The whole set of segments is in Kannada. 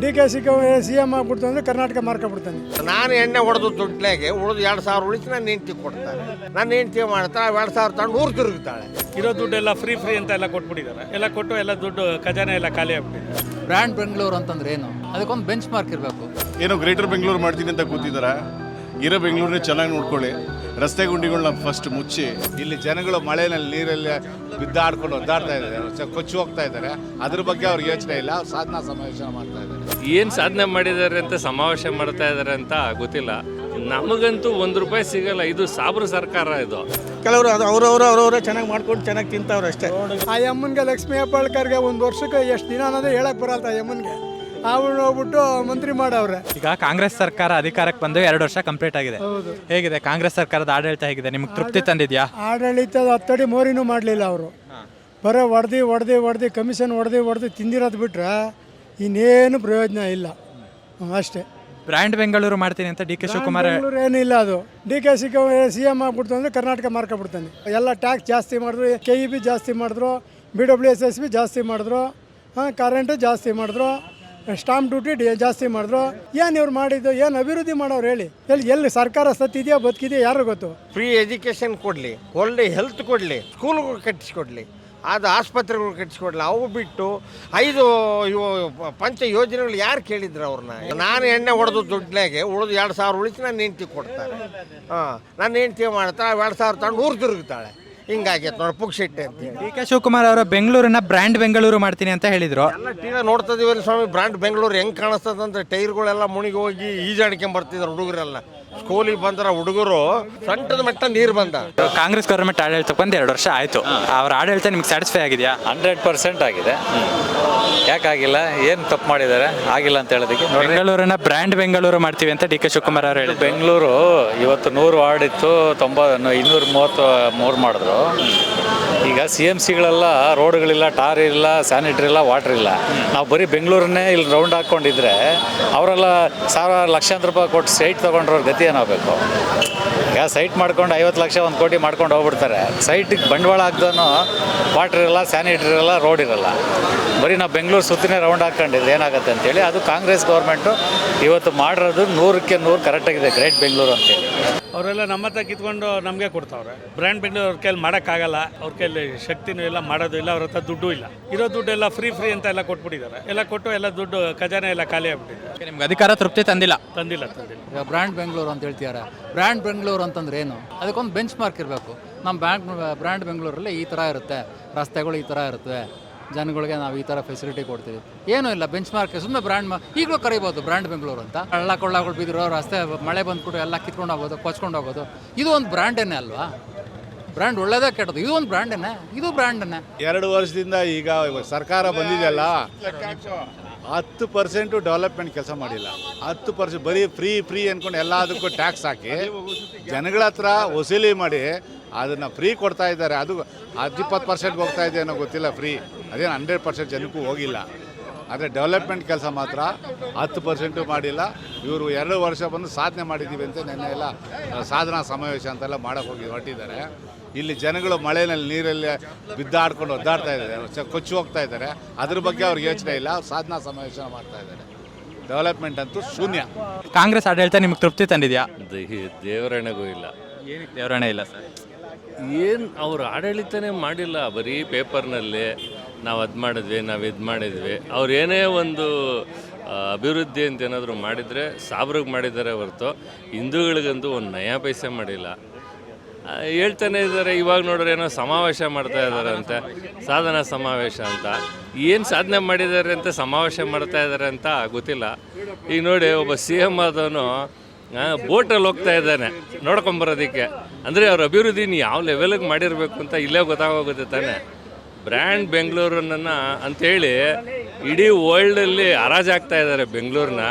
D K C C M ಆಗ್ಬಿಡ್ತು ಅಂದ್ರೆ ಕರ್ನಾಟಕ ಮಾರ್ಕೊಂಡ್ಬಿಡ್ತಾನೆ ನಾನು ಎಣ್ಣೆ ಹೊಡೆದು ದುಡ್ಲಾಗೆ ಉಳಿದು ಎರಡು ಸಾವಿರ ಉಳಿಸಿ ನನ್ನ ಹೆಂಡ್ತಿ ಕೊಡ್ತಾರೆ ನನ್ನ ಹೆಂಡ್ತಿ ಮಾಡ್ತಾರೆ ಎರಡು ಸಾವಿರ ತಗೊಂಡು ಊರು ತಿರುಗುತ್ತಾಳೆ ಇರೋ ದುಡ್ಡೆಲ್ಲ ಫ್ರೀ ಫ್ರೀ ಅಂತ ಎಲ್ಲ ಕೊಟ್ಬಿಟ್ಟಿದ್ದಾರೆ. ಎಲ್ಲ ಕೊಟ್ಟು ಎಲ್ಲ ದುಡ್ಡು ಖಜಾನೆ ಎಲ್ಲ ಖಾಲಿ ಆಗ್ಬಿಟ್ಟಿದೆ. ಬ್ರ್ಯಾಂಡ್ ಬೆಂಗಳೂರು ಅಂತಂದ್ರೆ ಏನು? ಅದಕ್ಕೊಂದು ಬೆಂಚ್ ಮಾರ್ಕ್ ಇರಬೇಕು. ಏನು ಗ್ರೇಟರ್ ಬೆಂಗಳೂರು ಮಾಡ್ತೀನಿ ಅಂತ ಕೂತಿದಾರ ಇರೋ ಬೆಂಗಳೂರನ್ನ ಚೆನ್ನಾಗಿ ನೋಡ್ಕೊಳ್ಳಿ. ರಸ್ತೆ ಗುಂಡಿಗಳನ್ನ ಫಸ್ಟ್ ಮುಚ್ಚಿ ಇಲ್ಲಿ ಜನಗಳು ಮಳೆನಲ್ಲಿ ನೀರಲ್ಲಿ ಬಿದ್ದಾಡ್ಕೊಂಡು ಒದ್ದಾಡ್ತಾ ಇದ್ದಾರೆ. ಕೊಚ್ಚಿ ಹೋಗ್ತಾ ಇದ್ದಾರೆ. ಅದ್ರ ಬಗ್ಗೆ ಅವ್ರಿಗೆ ಯೋಚನೆ ಇಲ್ಲ. ಅವ್ರು ಸಾಧನಾ ಸಮಾವೇಶ ಮಾಡ್ತಾ ಇದ್ದಾರೆ. ಏನು ಸಾಧನೆ ಮಾಡಿದ್ದಾರೆ ಅಂತ ಸಮಾವೇಶ ಮಾಡ್ತಾ ಇದ್ದಾರೆ ಅಂತ ಗೊತ್ತಿಲ್ಲ. ನಮಗಂತೂ ಒಂದು ರೂಪಾಯಿ ಸಿಗಲ್ಲ ಇದು ಸಾಬ್ರ ಸರ್ಕಾರ ಇದು. ಕೆಲವರು ಅದು ಅವ್ರವ್ರು ಅವ್ರವ್ರೆ ಚೆನ್ನಾಗಿ ಮಾಡ್ಕೊಂಡು ಚೆನ್ನಾಗಿ ತಿಂತವ್ರು ಅಷ್ಟೇ. ಆ ಯಮ್ಮನ್ಗೆ ಲಕ್ಷ್ಮೀ ಹೆಬ್ಬಾಳ್ಕರ್ಗೆ ಒಂದು ವರ್ಷಕ್ಕೆ ಎಷ್ಟು ದಿನ ಅನ್ನೋದೇ ಹೇಳಕ್ ಬರಲ್ಲ ಆ ಯಮ್ಮನ್ಗೆ. ಅವ್ರು ಹೋಗ್ಬಿಟ್ಟು ಮಂತ್ರಿ ಮಾಡವ್ರೆ. ಈಗ ಕಾಂಗ್ರೆಸ್ ಸರ್ಕಾರ ಅಧಿಕಾರಕ್ಕೆ ಬಂದು ಎರಡು ವರ್ಷ ಕಂಪ್ಲೀಟ್ ಆಗಿದೆ. ಹೇಗಿದೆ? ಕಾಂಗ್ರೆಸ್ ಸರ್ಕಾರದ ಆಡಳಿತ ಹೇಗಿದೆ? ನಿಮ್ಗೆ ತೃಪ್ತಿ ತಂದಿದ್ಯಾ? ಆಡಳಿತದ ಹತ್ತಡಿ ಮೋರಿನೂ ಮಾಡಲಿಲ್ಲ ಅವರು. ಬರೋ ಹೊಡೆದು ಹೊಡೆದು ಹೊಡೆದು ಕಮಿಷನ್ ಹೊಡೆದು ಹೊಡೆದು ತಿಂದಿರೋದು ಬಿಟ್ರೆ ಇನ್ನೇನು ಪ್ರಯೋಜನ ಇಲ್ಲ. ಅಷ್ಟೇ. ಬ್ರ್ಯಾಂಡ್ ಬೆಂಗಳೂರು ಮಾಡ್ತೀನಿ ಅಂತ ಡಿ ಕೆ ಶಿವಕುಮಾರ್. ಬೆಂಗಳೂರು ಏನಿಲ್ಲ ಅದು. D K C C M ಆಗ್ಬಿಡ್ತು ಅಂದರೆ ಕರ್ನಾಟಕ ಮಾರ್ಕೊಬಿಡ್ತಾನೆ. ಎಲ್ಲ ಟ್ಯಾಕ್ಸ್ ಜಾಸ್ತಿ ಮಾಡಿದ್ರು ಕೆ ಇ ಬಿ ಜಾಸ್ತಿ ಮಾಡಿದ್ರು B W S S B ಜಾಸ್ತಿ ಮಾಡಿದ್ರು ಹಾಂ ಕರೆಂಟು ಜಾಸ್ತಿ ಮಾಡಿದ್ರು ಸ್ಟಾಂಪ್ ಡ್ಯೂಟಿ ಡಿ ಜಾಸ್ತಿ ಮಾಡಿದ್ರು. ಏನು ಇವ್ರು ಮಾಡಿದ್ದು ಏನು ಅಭಿವೃದ್ಧಿ ಮಾಡೋರು ಹೇಳಿ? ಎಲ್ಲಿ ಎಲ್ಲಿ ಸರ್ಕಾರ ಸತ್ತಿದೆಯಾ ಬದುಕಿದೆಯಾ ಯಾರು ಗೊತ್ತು? ಫ್ರೀ ಎಜುಕೇಷನ್ ಕೊಡಲಿ ಒಳ್ಳೆ ಹೆಲ್ತ್ ಕೊಡಲಿ ಸ್ಕೂಲ್ಗಳು ಕಟ್ಟಿಸ್ಕೊಡ್ಲಿ. ಅದು ಆಸ್ಪತ್ರೆಗಳು ಕಟ್ಟಿಸ್ಕೊಡಲ್ಲ ಅವು ಬಿಟ್ಟು ಐದು ಪಂಚ ಯೋಜನೆಗಳು ಯಾರು ಕೇಳಿದ್ರು ಅವ್ರನ್ನ? ನಾನು ಎಣ್ಣೆ ಹೊಡೆದು ದುಡ್ಲಾಗೆ ಉಳಿದು ಎರಡು ಸಾವಿರ ಉಳಿಸಿ ನಾನು ಹೆಂಡ್ತಿ ಕೊಡ್ತಾರೆ. ಹಾಂ, ನನ್ನ ಹೆಂಡ್ತಿ ಮಾಡ್ತಾಳೆ, ಎರಡು ಸಾವಿರ ತಗೊಂಡು ಊರು ತಿರುಗ್ತಾಳೆ. ಹಿಂಗಾಗೈತೆ ನೋಡಿ ಅಂತ ಹೇಳಿ. ಡಿ ಕೆ ಶಿವಕುಮಾರ್ ಅವರು ಬೆಂಗಳೂರನ್ನ ಬ್ರ್ಯಾಂಡ್ ಬೆಂಗಳೂರು ಮಾಡ್ತೀನಿ ಅಂತ ಹೇಳಿದ್ರು. ಎಲ್ಲ ನೋಡ್ತಾ ಇದೀವಲ್ಲ ಸ್ವಾಮಿ ಬ್ರಾಂಡ್ ಬೆಂಗಳೂರು ಹೆಂಗೆ ಕಾಣಿಸ್ತದಂದ್ರೆ ಟೈರ್ಗಳೆಲ್ಲ ಮುಣಿಗೆ ಹೋಗಿ ಈಜಾಡ್ಕೊಂಡ್ ಬರ್ತಿದ್ರು ಹುಡುಗರೆಲ್ಲ. ಸ್ಕೂಲಿಗೆ ಬಂದ್ರ ಹುಡುಗರು ಸಂಟದ ಮಟ್ಟ ನೀರು ಬಂದ. ಕಾಂಗ್ರೆಸ್ ಗೌರ್ಮೆಂಟ್ ಆಡಳಿತಕ್ಕೆ ಬಂದು ಎರಡು ವರ್ಷ ಆಯ್ತು. ಅವ್ರ ಆಡಳಿತ ನಿಮ್ಗೆ ಸ್ಯಾಟಿಸ್ಫೈ ಆಗಿದೆಯಾ? ಹಂಡ್ರೆಡ್ ಪರ್ಸೆಂಟ್ ಆಗಿದೆ. ಯಾಕಾಗಿಲ್ಲ? ಏನು ತಪ್ಪು ಮಾಡಿದ್ದಾರೆ? ಆಗಿಲ್ಲ ಅಂತ ಹೇಳೋದಕ್ಕೆ. ನೋಡಿ ಬೆಂಗಳೂರನ್ನ ಬ್ರ್ಯಾಂಡ್ ಬೆಂಗಳೂರು ಮಾಡ್ತೀವಿ ಅಂತ ಡಿ ಕೆ ಶಿವಕುಮಾರ್ ಅವರು ಹೇಳಿದ್ರು. ಬೆಂಗಳೂರು ಇವತ್ತು ನೂರು ವಾರ್ಡ್ ಇತ್ತು ತೊಂಬ ಇನ್ನೂರ ಮೂವತ್ತು ಮೂರು ಮಾಡಿದ್ರು. ಈಗ ಸಿ ಎಂ ಸಿಗಳೆಲ್ಲ ರೋಡ್ಗಳಿಲ್ಲ, ಟಾರ್ ಇಲ್ಲ, ಸ್ಯಾನಿಟ್ರಿ ಇಲ್ಲ, ವಾಟರ್ ಇಲ್ಲ. ನಾವು ಬರೀ ಬೆಂಗಳೂರನ್ನೇ ಇಲ್ಲಿ ರೌಂಡ್ ಹಾಕ್ಕೊಂಡಿದ್ರೆ ಅವರೆಲ್ಲ ಸಾವಿರ ಲಕ್ಷಾಂತರ ರೂಪಾಯಿ ಕೊಟ್ಟು ಸೈಟ್ ತೊಗೊಂಡ್ರವ್ರ ಗತಿ ಏನಾಗಬೇಕು ಈಗ ಸೈಟ್ ಮಾಡ್ಕೊಂಡು ಐವತ್ತು ಲಕ್ಷ, ಒಂದು ಕೋಟಿ ಮಾಡ್ಕೊಂಡು ಹೋಗ್ಬಿಡ್ತಾರೆ. ಸೈಟಿಗೆ ಬಂಡವಾಳ ಹಾಕ್ದನು ವಾಟರ್ ಇರಲ್ಲ, ಸ್ಯಾನಿಟ್ರಿ ಇರಲ್ಲ, ರೋಡ್ ಇರಲ್ಲ. ಬರೀ ನಾವು ಬೆಂಗಳೂರು ಸುತ್ತಿನೇ ರೌಂಡ್ ಹಾಕ್ಕೊಂಡಿದ್ರೆ ಏನಾಗುತ್ತೆ ಅಂತೇಳಿ, ಅದು ಕಾಂಗ್ರೆಸ್ ಗೌರ್ಮೆಂಟು ಇವತ್ತು ಮಾಡಿರೋದು ನೂರಕ್ಕೆ ನೂರು ಕರೆಕ್ಟಾಗಿದೆ, ಗ್ರೇಟ್ ಬೆಂಗಳೂರು ಅಂತೇಳಿ. ಅವರೆಲ್ಲ ನಮ್ಮ ಹತ್ರ ಕಿತ್ಕೊಂಡು ನಮಗೆ ಕೊಡ್ತಾವ್ರೆ. ಬ್ರ್ಯಾಂಡ್ ಬೆಂಗಳೂರು ಅವ್ರ ಕೈಲಿ ಮಾಡೋಕ್ಕಾಗಲ್ಲ ಅವ್ರ ಕೈಲಿ ಶಕ್ತಿನೂ ಇಲ್ಲ ಮಾಡೋದು ಇಲ್ಲ ಅವ್ರ ಹತ್ರ ದುಡ್ಡು ಇಲ್ಲ. ಇರೋ ದುಡ್ಡೆಲ್ಲ ಫ್ರೀ ಫ್ರೀ ಅಂತ ಎಲ್ಲ ಕೊಟ್ಬಿಟ್ಟಿದ್ದಾರೆ. ಎಲ್ಲ ಕೊಟ್ಟು ಎಲ್ಲ ದುಡ್ಡು ಖಜಾನೆ ಎಲ್ಲ ಖಾಲಿ ಆಗ್ಬಿಟ್ಟಿದೆ. ನಿಮ್ಗೆ ಅಧಿಕಾರ ತೃಪ್ತಿ ತಂದಿಲ್ಲ? ತಂದಿಲ್ಲ ತಂದಿಲ್ಲ. ಈಗ ಬ್ರ್ಯಾಂಡ್ ಬೆಂಗಳೂರು ಅಂತ ಹೇಳ್ತಿದ್ದಾರೆ. ಬ್ರ್ಯಾಂಡ್ ಬೆಂಗಳೂರು ಅಂತಂದ್ರೆ ಏನು? ಅದಕ್ಕೊಂದು ಬೆಂಚ್ ಮಾರ್ಕ್ ಇರಬೇಕು. ನಮ್ಮ ಬ್ಯಾಂಕ್ ಬ್ರ್ಯಾಂಡ್ ಬೆಂಗಳೂರಲ್ಲಿ ಈ ಥರ ಇರುತ್ತೆ. ರಸ್ತೆಗಳು ಈ ಥರ ಇರುತ್ತವೆ ಜನಗಳಿಗೆ ನಾವು ಈ ಥರ ಫೆಸಿಲಿಟಿ ಕೊಡ್ತೀವಿ. ಏನೂ ಇಲ್ಲ ಬೆಂಚ್ ಮಾರ್ಕ್ ಸುಮ್ಮನೆ ಬ್ರ್ಯಾಂಡ್ ಈಗಲೂ ಕರಿಬೋದು ಬ್ರ್ಯಾಂಡ್ ಬೆಂಗಳೂರು ಅಂತ. ಹಳ್ಳ ಕೊಳ್ಳಗಳು ಬಿದ್ದಿರೋ ರಸ್ತೆ ಮಳೆ ಬಂದ್ಬಿಟ್ಟು ಎಲ್ಲ ಕಿತ್ಕೊಂಡು ಹೋಗೋದು ಕೊಚ್ಕೊಂಡು ಹೋಗೋದು ಇದು ಒಂದು ಬ್ರ್ಯಾಂಡೇ ಅಲ್ವಾ? ಬ್ರ್ಯಾಂಡ್ ಒಳ್ಳೇದೇ ಕೆಟ್ಟದು ಇದು ಒಂದು ಬ್ರ್ಯಾಂಡೇನೆ ಇದು ಬ್ರ್ಯಾಂಡೇ ಎರಡು ವರ್ಷದಿಂದ ಈಗ ಸರ್ಕಾರ ಬಂದಿದೆಯಲ್ಲ, ಹತ್ತು ಪರ್ಸೆಂಟು ಡೆವಲಪ್ಮೆಂಟ್ ಕೆಲಸ ಮಾಡಿಲ್ಲ. ಹತ್ತು ಪರ್ಸೆಂಟ್ ಬರೀ ಫ್ರೀ ಫ್ರೀ ಅಂದ್ಕೊಂಡು ಎಲ್ಲದಕ್ಕೂ ಟ್ಯಾಕ್ಸ್ ಹಾಕಿ ಜನಗಳ ಹತ್ರ ವಸೂಲಿ ಮಾಡಿ ಅದನ್ನು ಫ್ರೀ ಕೊಡ್ತಾ ಇದ್ದಾರೆ. ಅದು ಹತ್ತು ಇಪ್ಪತ್ತು ಪರ್ಸೆಂಟ್ಗೆ ಹೋಗ್ತಾ ಇದೆ ಅನ್ನೋ ಗೊತ್ತಿಲ್ಲ ಫ್ರೀ ಅದೇನು ಹಂಡ್ರೆಡ್ ಪರ್ಸೆಂಟ್ ಜನಕ್ಕೂ ಹೋಗಿಲ್ಲ. ಆದರೆ ಡೆವಲಪ್ಮೆಂಟ್ ಕೆಲಸ ಮಾತ್ರ ಹತ್ತು ಪರ್ಸೆಂಟು ಮಾಡಿಲ್ಲ. ಇವರು ಎರಡು ವರ್ಷ ಬಂದು ಸಾಧನೆ ಮಾಡಿದ್ದೀವಿ ಅಂತ ನೆನ್ನೆ ಎಲ್ಲ ಸಾಧನಾ ಸಮಾವೇಶ ಅಂತೆಲ್ಲ ಮಾಡೋಕ್ಕೆ ಹೋಗಿ ಹೊರಟಿದ್ದಾರೆ. ಇಲ್ಲಿ ಜನಗಳು ಮಳೆನಲ್ಲಿ ನೀರಲ್ಲಿ ಬಿದ್ದಾಡ್ಕೊಂಡು ಒದ್ದಾಡ್ತಾ ಇದ್ದಾರೆ. ಕೊಚ್ಚಿ ಹೋಗ್ತಾ ಇದ್ದಾರೆ. ಅದ್ರ ಬಗ್ಗೆ ಅವ್ರಿಗೆ ಯೋಚನೆ ಇಲ್ಲ. ಸಾಧನಾ ಸಮಾವೇಶ ಮಾಡ್ತಾ ಇದ್ದಾರೆ. ಡೆವಲಪ್ಮೆಂಟ್ ಅಂತೂ ಶೂನ್ಯ. ಕಾಂಗ್ರೆಸ್ ಆಡಳಿತ ನಿಮ್ಗೆ ತೃಪ್ತಿ ತಂದಿದೆಯಾ? ದೇವರಣೆಗೂ ಇಲ್ಲ. ಏನಕ್ಕೆ ದೇವರಣೆ ಇಲ್ಲ ಸರ್? ಏನು ಅವರು ಆಡಳಿತನೇ ಮಾಡಿಲ್ಲ ಬರೀ ಪೇಪರ್ನಲ್ಲಿ. ನಾವು ಅದು ಮಾಡಿದ್ವಿ, ನಾವು ಇದು ಮಾಡಿದ್ವಿ. ಅವ್ರು ಏನೇ ಒಂದು ಅಭಿವೃದ್ಧಿ ಅಂತ ಏನಾದರೂ ಮಾಡಿದರೆ ಸಾಬ್ರಿಗೆ ಮಾಡಿದ್ದಾರೆ ಹೊರತು ಹಿಂದೂಗಳಿಗಂತೂ ಒಂದು ನಯ ಪೈಸೆ ಮಾಡಿಲ್ಲ. ಹೇಳ್ತಾನೆ ಇದ್ದಾರೆ ಇವಾಗ ನೋಡ್ರೆ ಏನೋ ಸಮಾವೇಶ ಮಾಡ್ತಾ ಇದ್ದಾರೆ ಅಂತ. ಸಾಧನಾ ಸಮಾವೇಶ ಅಂತ. ಏನು ಸಾಧನೆ ಮಾಡಿದ್ದಾರೆ ಅಂತ ಸಮಾವೇಶ ಮಾಡ್ತಾ ಇದ್ದಾರೆ ಅಂತ ಗೊತ್ತಿಲ್ಲ. ಈಗ ನೋಡಿ, ಒಬ್ಬ ಸಿ ಎಂ ಆದವನು ಬೋಟಲ್ಲಿ ಹೋಗ್ತಾ ಇದ್ದಾನೆ ನೋಡ್ಕೊಂಬರೋದಕ್ಕೆ ಅಂದರೆ ಅವ್ರ ಅಭಿವೃದ್ಧಿನ ಯಾವ ಲೆವೆಲಿಗೆ ಮಾಡಿರಬೇಕು ಅಂತ ಇಲ್ಲೇ ಗೊತ್ತಾಗೋಗುತ್ತೆ ತಾನೆ. ಬ್ರ್ಯಾಂಡ್ ಬೆಂಗಳೂರನ್ನ ಅಂಥೇಳಿ ಇಡೀ ವರ್ಲ್ಡಲ್ಲಿ ಹರಾಜಾಗ್ತಾ ಇದ್ದಾರೆ ಬೆಂಗಳೂರನ್ನ.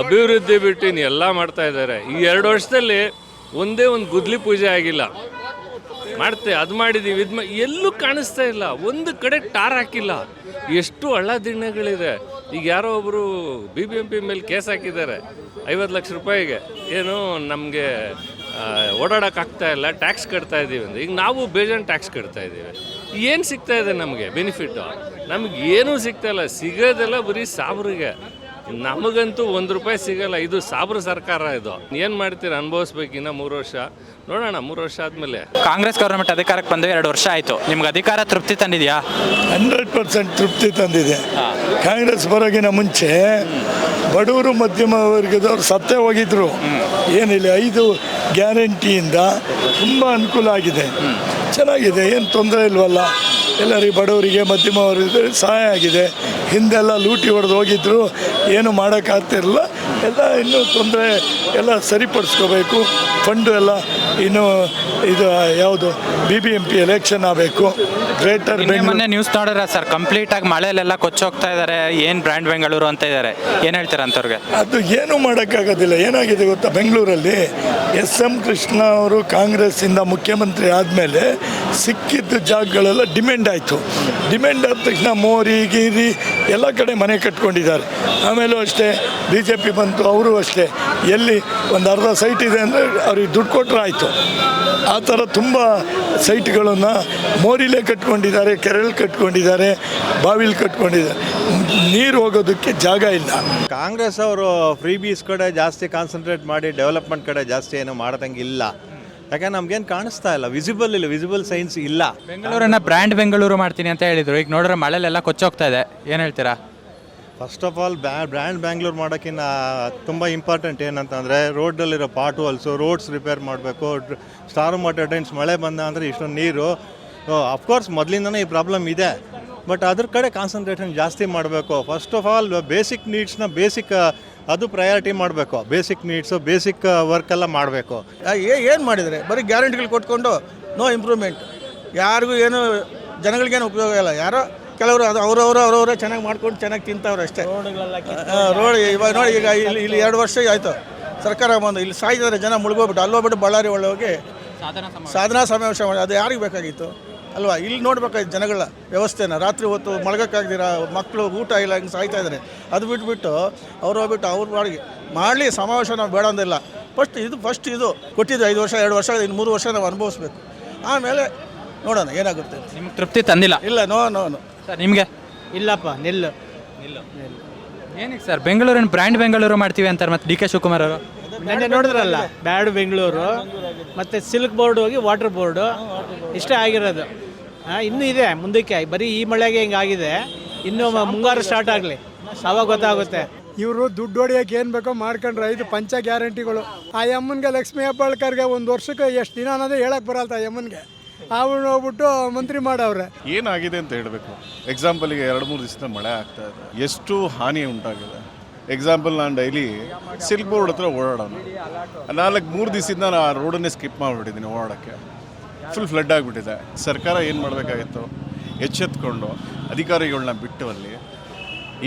ಅಭಿವೃದ್ಧಿ ಬಿಟ್ಟು ಇನ್ನು ಎಲ್ಲ ಮಾಡ್ತಾ ಇದ್ದಾರೆ. ಈ ಎರಡು ವರ್ಷದಲ್ಲಿ ಒಂದೇ ಒಂದು ಗುದ್ಲಿ ಪೂಜೆ ಆಗಿಲ್ಲ. ಮಾಡ್ತೆ, ಅದು ಮಾಡಿದ್ದೀವಿ ಇದು ಎಲ್ಲೂ ಕಾಣಿಸ್ತಾ ಇಲ್ಲ. ಒಂದು ಕಡೆ ಟಾರ್ ಹಾಕಿಲ್ಲ. ಎಷ್ಟು ಹಳ್ಳ ದಿಣ್ಣಗಳಿದೆ. ಈಗ ಯಾರೋ ಒಬ್ಬರು ಬಿ ಬಿ ಎಂ ಪಿ ಮೇಲೆ ಕೇಸ್ ಹಾಕಿದ್ದಾರೆ. ಐವತ್ತು ಲಕ್ಷ ರೂಪಾಯಿಗೆ. ಏನು ನಮಗೆ ಓಡಾಡೋಕ್ಕಾಗ್ತಾ ಇಲ್ಲ. ಟ್ಯಾಕ್ಸ್ ಕಟ್ತಾ ಇದ್ದೀವಿ ಅಂದರೆ ಈಗ ನಾವು ಬೇಜಾನ್ ಟ್ಯಾಕ್ಸ್ ಕಟ್ತಾ ಇದ್ದೀವಿ ಏನು ಸಿಗ್ತಾ ಇದೆ ನಮಗೆ? ಬೆನಿಫಿಟ್ಟು ನಮಗೆ ಏನೂ ಸಿಗ್ತಾ ಇಲ್ಲ. ಸಿಗೋದೆಲ್ಲ ಬರೀ ಸಾಬ್ರಿಗೆ. ನಮಗಂತೂ ಒಂದು ರೂಪಾಯಿ ಸಿಗಲ್ಲ. ಇದು ಸಾಬ್ರ ಸರ್ಕಾರ ಇದು. ಏನು ಮಾಡ್ತೀರಾ ಅನುಭವಿಸ್ಬೇಕು ಇನ್ನು ಮೂರು ವರ್ಷ? ನೋಡೋಣ ಮೂರು ವರ್ಷ ಆದಮೇಲೆ. ಕಾಂಗ್ರೆಸ್ ಗೌರ್ಮೆಂಟ್ ಅಧಿಕಾರಕ್ಕೆ ಬಂದು ಎರಡು ವರ್ಷ ಆಯಿತು. ನಿಮ್ಗೆ ಅಧಿಕಾರ ತೃಪ್ತಿ ತಂದಿದೆಯಾ? ಹಂಡ್ರೆಡ್ ಪರ್ಸೆಂಟ್ ತೃಪ್ತಿ ತಂದಿದೆ. ಕಾಂಗ್ರೆಸ್ ಬರೋಗಿನ ಮುಂಚೆ ಬಡವರು ಮಧ್ಯಮ ವರ್ಗದವರು ಸತ್ತೇ ಹೋಗಿದ್ರು. ಏನಿಲ್ಲ ಐದು ಗ್ಯಾರಂಟಿಯಿಂದ ತುಂಬ ಅನುಕೂಲ ಆಗಿದೆ. ಚೆನ್ನಾಗಿದೆ, ಏನು ತೊಂದರೆ ಇಲ್ವಲ್ಲ? ಎಲ್ಲರಿಗೆ ಬಡವರಿಗೆ ಮಧ್ಯಮವರಿಗೆ ಸಹಾಯ ಆಗಿದೆ. ಹಿಂದೆಲ್ಲ ಲೂಟಿ ಹೊಡೆದು ಹೋಗಿದ್ರು. ಏನು ಮಾಡೋಕ್ಕಾಗ್ತಿರಲಿಲ್ಲ. ಎಲ್ಲ ಇನ್ನೂ ತೊಂದರೆ ಎಲ್ಲ ಸರಿಪಡಿಸ್ಕೋಬೇಕು. ಫಂಡು ಎಲ್ಲ ಇನ್ನು ಇದು ಯಾವುದು B B M P election ಆಗಬೇಕು. ಗ್ರೇಟರ್ ಮೊನ್ನೆ ನ್ಯೂಸ್ ನೋಡಿದ್ರೆ ಸರ್ ಕಂಪ್ಲೀಟ್ ಆಗಿ ಮಳೆಯಲ್ಲೆಲ್ಲ ಕೊಚ್ಚೋಗ್ತಾ ಇದ್ದಾರೆ ಏನು ಬ್ರ್ಯಾಂಡ್ ಬೆಂಗಳೂರು ಅಂತ ಇದ್ದಾರೆ ಏನು ಹೇಳ್ತೀರಾ ಅಂತವ್ರಿಗೆ? ಅದು ಏನೂ ಮಾಡೋಕ್ಕಾಗೋದಿಲ್ಲ. ಏನಾಗಿದೆ ಗೊತ್ತಾ? ಬೆಂಗಳೂರಲ್ಲಿ ಎಸ್ ಎಂ ಕೃಷ್ಣ ಅವರು ಕಾಂಗ್ರೆಸ್ಸಿಂದ ಮುಖ್ಯಮಂತ್ರಿ ಆದಮೇಲೆ ಸಿಕ್ಕಿದ್ದ ಜಾಗಗಳೆಲ್ಲ ಡಿಮ್ಯಾಂಡ್ ಆಯಿತು. ಡಿಮ್ಯಾಂಡ್ ಆದ ತಕ್ಷಣ ಮೋರಿ ಗಿರಿ ಎಲ್ಲ ಕಡೆ ಮನೆ ಕಟ್ಕೊಂಡಿದ್ದಾರೆ. ಆಮೇಲೂ ಅಷ್ಟೇ ಬಿ ಜೆ ಪಿ ಬಂತು ಅವರು ಅಷ್ಟೇ. ಎಲ್ಲಿ ಒಂದು ಅರ್ಧ ಸೈಟ್ ಇದೆ ಅಂದರೆ ಅವ್ರಿಗೆ ದುಡ್ಡು ಕೊಟ್ಟರೆ ಆಯಿತು. ಆ ಥರ ತುಂಬ ಸೈಟ್ಗಳನ್ನು ಮೋರಿಲೇ ಕಟ್ಕೊಂಡಿದ್ದಾರೆ ಕೆರೆಯಲ್ಲಿ ಕಟ್ಕೊಂಡಿದ್ದಾರೆ ಬಾವಿಲಿ ಕಟ್ಕೊಂಡಿದ್ದಾರೆ. ನೀರು ಹೋಗೋದಕ್ಕೆ ಜಾಗ ಇಲ್ಲ. ಕಾಂಗ್ರೆಸ್ ಅವರು ಫ್ರೀ ಬೀಸ್ ಕಡೆ ಜಾಸ್ತಿ ಕಾನ್ಸಂಟ್ರೇಟ್ ಮಾಡಿ ಡೆವಲಪ್ಮೆಂಟ್ ಕಡೆ ಜಾಸ್ತಿ ಏನು ಮಾಡ್ದಂಗಿಲ್ಲ ಯಾಕಂದ್ರೆ ನಮ್ಗೇನು ಕಾಣಿಸ್ತಾ ಇಲ್ಲ. ವಿಸಿಬಲ್ ಇಲ್ಲ ವಿಸಿಬಲ್ ಸೈನ್ಸ್ ಇಲ್ಲ. ಬೆಂಗಳೂರನ್ನ ಬ್ರ್ಯಾಂಡ್ ಬೆಂಗಳೂರು ಮಾಡ್ತೀನಿ ಅಂತ ಹೇಳಿದ್ರು. ಈಗ ನೋಡಿದ್ರೆ ಮಳೆಲೆಲ್ಲ ಕೊಚ್ಚೋಗ್ತಾ ಇದೆ. ಏನು ಹೇಳ್ತೀರಾ? ಫಸ್ಟ್ ಆಫ್ ಆಲ್ ಬ್ಯಾ ಬ್ರ್ಯಾಂಡ್ ಬ್ಯಾಂಗ್ಳೂರ್ ಮಾಡೋಕ್ಕಿಂತ ತುಂಬ ಇಂಪಾರ್ಟೆಂಟ್ ಏನಂತಂದರೆ ರೋಡಲ್ಲಿರೋ ಪಾಟ್ ಹೋಲ್ಸು ರೋಡ್ಸ್ ರಿಪೇರ್ ಮಾಡಬೇಕು. ಸ್ಟಾರ್ ವಾಟರ್ ಟೈಮ್ಸ್ ಮಳೆ ಬಂದ ಅಂದರೆ ಇಷ್ಟೊಂದು ನೀರು. ಅಫ್ಕೋರ್ಸ್ ಮೊದಲಿಂದನೇ ಈ ಪ್ರಾಬ್ಲಮ್ ಇದೆ. ಬಟ್ ಅದ್ರ ಕಡೆ ಕಾನ್ಸಂಟ್ರೇಷನ್ ಜಾಸ್ತಿ ಮಾಡಬೇಕು. ಫಸ್ಟ್ ಆಫ್ ಆಲ್ ಬೇಸಿಕ್ ನೀಡ್ಸ್ನ ಬೇಸಿಕ್ ಅದು ಪ್ರಯಾರಿಟಿ ಮಾಡಬೇಕು. ಬೇಸಿಕ್ ನೀಡ್ಸು ಬೇಸಿಕ್ ವರ್ಕೆಲ್ಲ ಮಾಡಬೇಕು. ಏನು ಮಾಡಿದರೆ? ಬರೀ ಗ್ಯಾರಂಟಿಗಳು ಕೊಟ್ಕೊಂಡು ನೋ ಇಂಪ್ರೂವ್ಮೆಂಟ್ ಯಾರಿಗೂ ಏನು, ಜನಗಳಿಗೇನು ಉಪಯೋಗ ಇಲ್ಲ. ಯಾರೋ ಕೆಲವರು ಅದು ಅವರವರು ಅವರವರೇ ಚೆನ್ನಾಗಿ ಮಾಡ್ಕೊಂಡು ಚೆನ್ನಾಗಿ ತಿಂತವ್ರು ಅಷ್ಟೇ. ರೋಡ್ ಇವಾಗ ನೋಡಿ ಈಗ ಇಲ್ಲಿ ಇಲ್ಲಿ ಎರಡು ವರ್ಷ ಆಯಿತು. ಸರ್ಕಾರ ಬಂದು ಇಲ್ಲಿ ಸಾಯ್ತಿದ್ದಾರೆ ಜನ ಮುಳುಗೋಗ್ಬಿಟ್ಟು ಅಲ್ಲೋಗ್ಬಿಟ್ಟು ಬಳ್ಳಾರಿ ಒಳ್ಳೆ ಹೋಗಿ ಸಾಧನಾ ಸಮಾವೇಶ ಮಾಡಿ ಅದು ಯಾರಿಗೆ ಬೇಕಾಗಿತ್ತು? ಅಲ್ವಾ? ಇಲ್ಲಿ ನೋಡ್ಬೇಕಾಗಿತ್ತು ಜನಗಳ ವ್ಯವಸ್ಥೆನ. ರಾತ್ರಿ ಹೊತ್ತು ಮಲಗಕ್ಕಾಗ್ದಿರ ಮಕ್ಕಳು ಊಟ ಇಲ್ಲ ಹಿಂಗೆ ಸಾಯ್ತಾ ಇದ್ದಾರೆ ಅದು ಬಿಟ್ಬಿಟ್ಟು ಅವ್ರು ಹೋಗ್ಬಿಟ್ಟು ಅವ್ರ ಬಾಡಿಗೆ. ಮಾಡಲಿ ಸಮಾವೇಶ ನಾವು ಬೇಡ ಅಂದಿಲ್ಲ. ಫಸ್ಟ್ ಇದು ಫಸ್ಟ್ ಇದು ಕೊಟ್ಟಿದ್ದು ಐದು ವರ್ಷ ಎರಡು ವರ್ಷ ಇನ್ನು ಮೂರು ವರ್ಷ ನಾವು ಅನುಭವಿಸ್ಬೇಕು. ಆಮೇಲೆ ನೋಡೋಣ ಏನಾಗುತ್ತೆ. ನಿಮ್ಗೆ ತೃಪ್ತಿ ತಂದಿಲ್ಲ. ಇಲ್ಲ ನೋ ನೋ ನೋ ಸರ್ ನಿಮಗೆ? ಇಲ್ಲಪ್ಪ ನಿಲ್ಲು. ನಿಲ್ಲು. ಏನಕ್ಕೆ ಸರ್ ಬೆಂಗಳೂರಿನ ಬ್ರ್ಯಾಂಡ್ ಬೆಂಗಳೂರು ಮಾಡ್ತೀವಿ ಅಂತಾರೆ ಮತ್ತೆ ಡಿ ಕೆ ಶಿವಕುಮಾರ್ ಅವರು? ನೆನ್ನೆ ನೋಡಿದ್ರಲ್ಲ ಬ್ಯಾಡ್ ಬೆಂಗಳೂರು ಮತ್ತು ಸಿಲ್ಕ್ ಬೋರ್ಡ್ ಹೋಗಿ ವಾಟರ್ ಬೋರ್ಡು ಇಷ್ಟೇ ಆಗಿರೋದು. ಹಾಂ ಇನ್ನೂ ಇದೆ ಮುಂದಕ್ಕೆ. ಬರೀ ಈ ಮಳೆಗೆ ಹಿಂಗಾಗಿದೆ ಇನ್ನೂ ಮ- ಮುಂಗಾರು ಸ್ಟಾರ್ಟ್ ಆಗಲಿ. ಅವಾಗ ಗೊತ್ತಾಗುತ್ತೆ. ಇವರು ದುಡ್ಡು ಹೊಡಿಯೋಕೆ ಏನು ಬೇಕೋ ಮಾಡ್ಕೊಂಡ್ರೆ ಐದು ಪಂಚ ಗ್ಯಾರಂಟಿಗಳು. ಆ ಯಮ್ಮನ್ಗೆ ಲಕ್ಷ್ಮೀ ಹೆಬ್ಬಾಳ್ಕರ್ಗೆ ಒಂದು ವರ್ಷಕ್ಕೆ ಎಷ್ಟು ದಿನ ಅನ್ನೋದು ಹೇಳಕ್ಕೆ ಬರಲ್ತ ಆ ಯಮ್ಮನ್ಗೆ ಅವನು ಹೋಗ್ಬಿಟ್ಟು ಮಂತ್ರಿ ಮಾಡವ್ರೆ. ಏನಾಗಿದೆ ಅಂತ ಹೇಳಬೇಕು? ಎಕ್ಸಾಂಪಲ್ಗೆ ಎರಡು ಮೂರು ದಿವಸದ ಮಳೆ ಆಗ್ತಾ ಇದೆ. ಎಷ್ಟು ಹಾನಿ ಉಂಟಾಗಿದೆ? ಎಕ್ಸಾಂಪಲ್ ನಾನು ಡೈಲಿ ಸಿಲ್ಕ್ ಬೋರ್ಡ್ ಹತ್ರ ಓಡಾಡೋಣ. ನಾಲ್ಕು ಮೂರು ದಿವಸದಿಂದ ನಾನು ಆ ರೋಡನ್ನೇ ಸ್ಕಿಪ್ ಮಾಡಿಬಿಟ್ಟಿದ್ದೀನಿ ಓಡಾಡೋಕ್ಕೆ. ಫುಲ್ ಫ್ಲಡ್ ಆಗಿಬಿಟ್ಟಿದೆ. ಸರ್ಕಾರ ಏನು ಮಾಡಬೇಕಾಗಿತ್ತು? ಎಚ್ಚೆತ್ಕೊಂಡು ಅಧಿಕಾರಿಗಳನ್ನ ಬಿಟ್ಟು ಅಲ್ಲಿ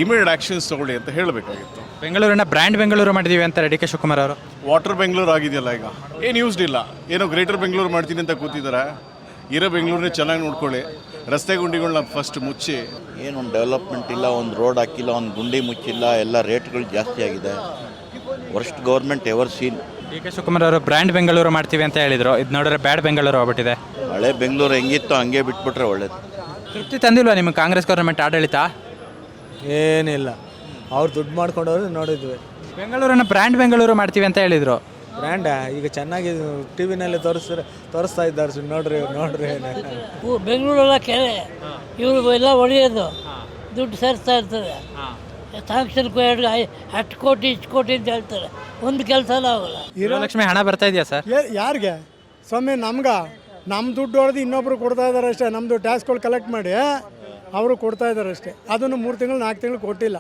ಇಮಿಡಿಯೇಟ್ ಆ್ಯಕ್ಷನ್ಸ್ ತಗೊಳ್ಳಿ ಅಂತ ಹೇಳಬೇಕಾಗಿತ್ತು. ಬೆಂಗಳೂರಿನ ಬ್ರ್ಯಾಂಡ್ ಬೆಂಗಳೂರು ಮಾಡಿದೀವಿ ಅಂತಾರೆ ಡಿ ಕೆ ಶಿವಕುಮಾರ್ ಅವರು. ವಾಟರ್ ಬೆಂಗಳೂರು ಆಗಿದೆಯಲ್ಲ ಈಗ? ಏನು ಯೂಸ್ಡ್ ಇಲ್ಲ. ಏನೋ ಗ್ರೇಟರ್ ಬೆಂಗಳೂರು ಮಾಡ್ತೀನಿ ಅಂತ ಕೂತಿದ್ದಾರೆ. ಇರೋ ಬೆಂಗಳೂರನ್ನೇ ಚೆನ್ನಾಗಿ ನೋಡ್ಕೊಳ್ಳಿ. ರಸ್ತೆ ಗುಂಡಿಗಳನ್ನ ಫಸ್ಟ್ ಮುಚ್ಚಿ. ಏನು ಒಂದು ಡೆವಲಪ್ಮೆಂಟ್ ಇಲ್ಲ ಒಂದು ರೋಡ್ ಹಾಕಿಲ್ಲ ಒಂದು ಗುಂಡಿ ಮುಚ್ಚಿಲ್ಲ ಎಲ್ಲ ರೇಟ್ಗಳು ಜಾಸ್ತಿ ಆಗಿದೆ. Worst government ever seen D K Shivakumar ಅವರು ಬ್ರ್ಯಾಂಡ್ ಬೆಂಗಳೂರು ಮಾಡ್ತೀವಿ ಅಂತ ಹೇಳಿದ್ರು. ಇದು ನೋಡಿದ್ರೆ ಬ್ಯಾಡ್ ಬೆಂಗಳೂರು ಹೋಗ್ಬಿಟ್ಟಿದೆ ಹಳೆ ಬೆಂಗಳೂರು ಹೆಂಗಿತ್ತು ಹಂಗೆ ಬಿಟ್ಬಿಟ್ರೆ ಒಳ್ಳೇದು. ತೃಪ್ತಿ ತಂದಿಲ್ವಾ ನಿಮಗೆ ಕಾಂಗ್ರೆಸ್ ಗೌರ್ಮೆಂಟ್ ಆಡಳಿತ? ಏನಿಲ್ಲ. ಅವ್ರು ದುಡ್ಡು ಮಾಡ್ಕೊಂಡವ್ರು ನೋಡಿದ್ವಿ. ಬೆಂಗಳೂರನ್ನ ಬ್ರ್ಯಾಂಡ್ ಬೆಂಗಳೂರು ಮಾಡ್ತೀವಿ ಅಂತ ಹೇಳಿದ್ರು. ಬ್ರ್ಯಾಂಡ? ಈಗ ಚೆನ್ನಾಗಿ ಟಿ ವಿನಲ್ಲಿ ತೋರಿಸ್ತಾರೆ ತೋರಿಸ್ತಾ ಇದ್ದಾರೆ ಸುಮ್ಮನೆ ನೋಡ್ರಿ ನೋಡ್ರಿ ಬೆಂಗಳೂರೆಲ್ಲ ಕೆರೆ. ಇವರು ಎಲ್ಲ ಒಳ್ಳೆಯದು ದುಡ್ಡು ಸೇರಿಸ್ತಾ ಇರ್ತಾರೆ ಸಾಂಕ್ಷನ್ ಎರಡು ಐ- ಹತ್ತು ಕೋಟಿ ಇಷ್ಟು ಕೋಟಿ ಅಂತ ಹೇಳ್ತಾರೆ. ಒಂದು ಕೆಲಸ ಆಗಲ್ಲ. ಲಕ್ಷ್ಮಿ ಹಣ ಬರ್ತಾ ಇದೆಯಾ ಸರ್? ಯಾರಿಗೆ? ಸ್ವಾಮಿ ನಮ್ಗ. ನಮ್ಮ ದುಡ್ಡು ಹೊಡೆದು ಇನ್ನೊಬ್ರು ಕೊಡ್ತಾ ಇದ್ದಾರೆ ಅಷ್ಟೇ. ನಮ್ಮದು ಟ್ಯಾಕ್ಸ್ಗಳು ಕಲೆಕ್ಟ್ ಮಾಡಿ ಅವರು ಕೊಡ್ತಾ ಇದ್ದಾರೆ ಅಷ್ಟೇ. ಅದನ್ನು ಮೂರು ತಿಂಗಳು ನಾಲ್ಕು ತಿಂಗಳು ಕೊಟ್ಟಿಲ್ಲ.